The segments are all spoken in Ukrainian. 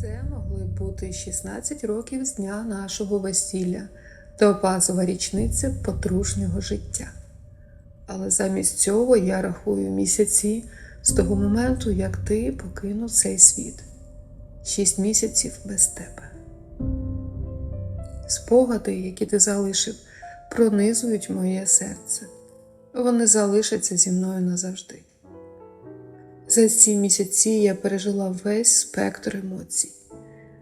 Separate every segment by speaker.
Speaker 1: Це могли бути 16 років з дня нашого весілля та опазова річниця подружнього життя. Але замість цього я рахую місяці з того моменту, як ти покинув цей світ. Шість місяців без тебе. Спогади, які ти залишив, пронизують моє серце. Вони залишаться зі мною назавжди. За ці місяці я пережила весь спектр емоцій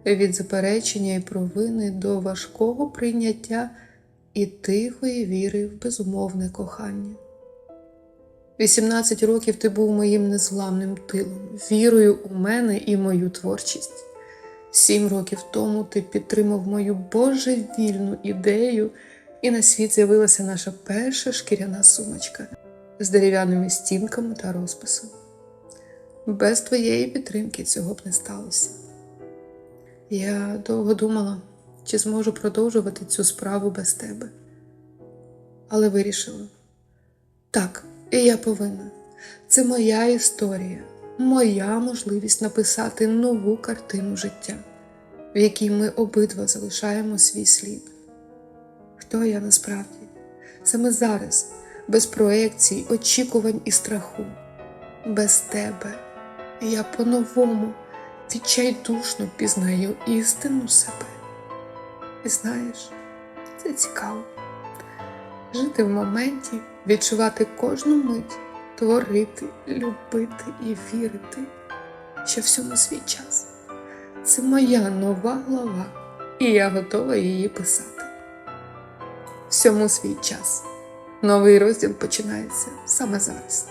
Speaker 1: від заперечення і провини до важкого прийняття і тихої віри в безумовне кохання. 18 років ти був моїм незламним тилом, вірою у мене і мою творчість. Сім років тому ти підтримав мою божевільну ідею, і на світ з'явилася наша перша шкіряна сумочка з дерев'яними стінками та розписом. Без твоєї підтримки цього б не сталося. Я довго думала, чи зможу продовжувати цю справу без тебе. Але вирішила так, і я повинна. Це моя історія, моя можливість написати нову картину життя, в якій ми обидва залишаємо свій слід. Хто я насправді? Саме зараз, без проекцій, очікувань і страху, без тебе я по-новому відчайдушно пізнаю істину себе. І знаєш, це цікаво. Жити в моменті, відчувати кожну мить, творити, любити і вірити, що всьому свій час. Це моя нова глава, і я готова її писати. Всьому свій час. Новий розділ починається саме зараз.